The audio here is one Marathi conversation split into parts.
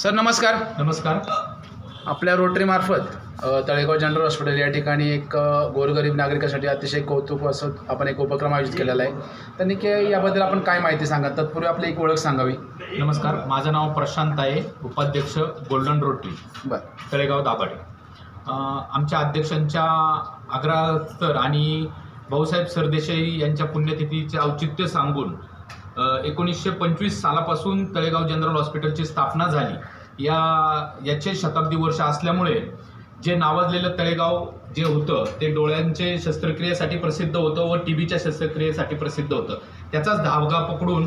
सर नमस्कार. नमस्कार. आपल्या रोटरीमार्फत तळेगाव जनरल हॉस्पिटल या ठिकाणी एक गोरगरीब नागरिकासाठी अतिशय कौतुक असं आपण एक उपक्रम आयोजित केलेला आहे. तर निके याबद्दल आपण काय माहिती सांगा तत्पूर्वी आपली एक ओळख सांगावी. नमस्कार. माझं नाव प्रशांत आहे उपाध्यक्ष गोल्डन रोटरी बरं. तळेगाव दाभाडे. आमच्या अध्यक्षांच्या आग्रहास्तर आणि भाऊसाहेब सरदेसाई यांच्या पुण्यतिथीचे औचित्य सांगून एकोणीसशे पंचवीस सालापासून तळेगाव जनरल हॉस्पिटलची स्थापना झाली. या याचे शताब्दी वर्ष असल्यामुळे जे नावाजलेलं तळेगाव जे होतं ते डोळ्यांचे शस्त्रक्रियेसाठी प्रसिद्ध होतं व टी बीच्या शस्त्रक्रियेसाठी प्रसिद्ध होतं. त्याचाच धावगा पकडून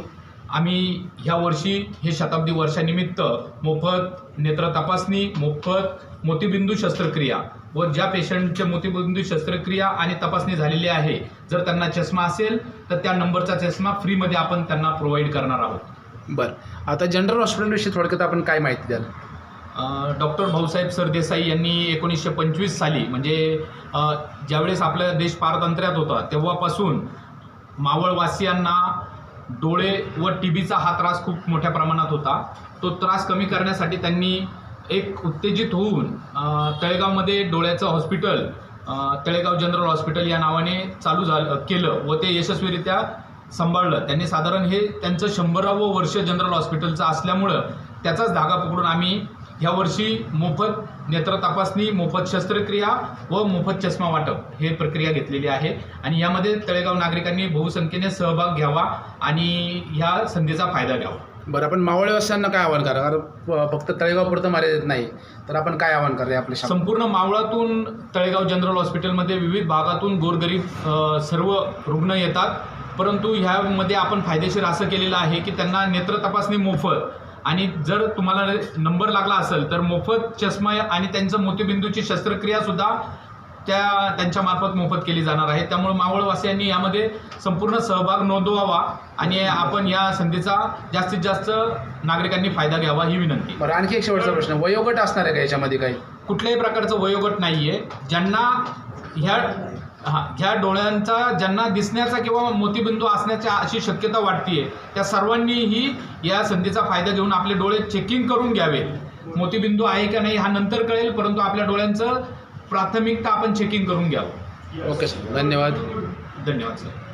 आम्ही ह्या वर्षी हे शताब्दी वर्षानिमित्त मोफत नेत्र तपासणी मोफत मोतीबिंदू शस्त्रक्रिया व ज्या पेशंटचे मोतीबिंदू शस्त्रक्रिया आणि तपासणी झालेली आहे जर त्यांना चष्मा असेल तर त्या नंबरचा चष्मा फ्रीमध्ये आपण त्यांना प्रोव्हाइड करणार आहोत. बरं. आता जनरल हॉस्पिटलविषयी थोडक्यात आपण काय माहिती द्याल? डॉक्टर भाऊसाहेब सरदेसाई यांनी एकोणीसशे पंचवीस साली म्हणजे ज्यावेळेस आपला देश पारतंत्र्यात होता तेव्हापासून मावळवासियांना डोळे व टी बीचा हा त्रास खूप मोठ्या प्रमाणात होता. तो त्रास कमी करण्यासाठी त्यांनी एक उत्तेजित होऊन तळेगावमध्ये डोळ्याचं हॉस्पिटल तळेगाव जनरल हॉस्पिटल या नावाने चालू झालं केलं व ते यशस्वीरित्या सांभाळलं. त्यांनी साधारण हे त्यांचं शंभरावं वर्ष जनरल हॉस्पिटलचं असल्यामुळं त्याचाच धागा पकडून आम्ही ह्या वर्षी मोफत नेत्र तपासणी मोफत शस्त्रक्रिया व मोफत चष्मा वाटप हे प्रक्रिया घेतलेली आहे. आणि यामध्ये तळेगाव नागरिकांनी बहुसंख्येने सहभाग घ्यावा आणि ह्या संधीचा फायदा घ्यावा. बरं आपण मावळेवासियांना काय आवाहन करा? कारण फक्त तळेगाव पुरतं मर्यादित नाही. तर आपण काय आवाहन करूया आपल्या संपूर्ण मावळातून तळेगाव जनरल हॉस्पिटलमध्ये विविध भागातून गोरगरीब अ, सर्व रुग्ण येतात. परंतु ह्यामध्ये आपण फायदेशीर असं केलेलं आहे की त्यांना नेत्र तपासणी मोफत. आणि जर तुम्हाला नंबर लागला असेल तर मोफत चष्मा आणि त्यांचं मोतीबिंदूची शस्त्रक्रिया सुद्धा त्या त्यांच्या मार्फत मोफत केली जाणार आहे. त्यामुळे मावळवासियांनी यामध्ये संपूर्ण सहभाग नोंदवावा आणि आपण या संधीचा जास्तीत जास्त नागरिकांनी फायदा घ्यावा ही विनंती. बरं आणखी एक शेवटचा प्रश्न. वयोगट असणार आहे का याच्यामध्ये काही? कुठल्याही प्रकारचं वयोगट नाही आहे ज्यांना ह्या हा ह्या डोळ्यांचा ज्यांना दिसण्याचा किंवा मोतीबिंदू असण्याची अशी शक्यता वाटते त्या सर्वांनीही या संधीचा फायदा घेऊन आपले डोळे चेकिंग करून घ्यावे. मोतीबिंदू आहे का नाही हा नंतर कळेल परंतु आपल्या डोळ्यांचं प्राथमिकता आपण चेकिंग करून घ्यावं. ओके सर धन्यवाद. धन्यवाद सर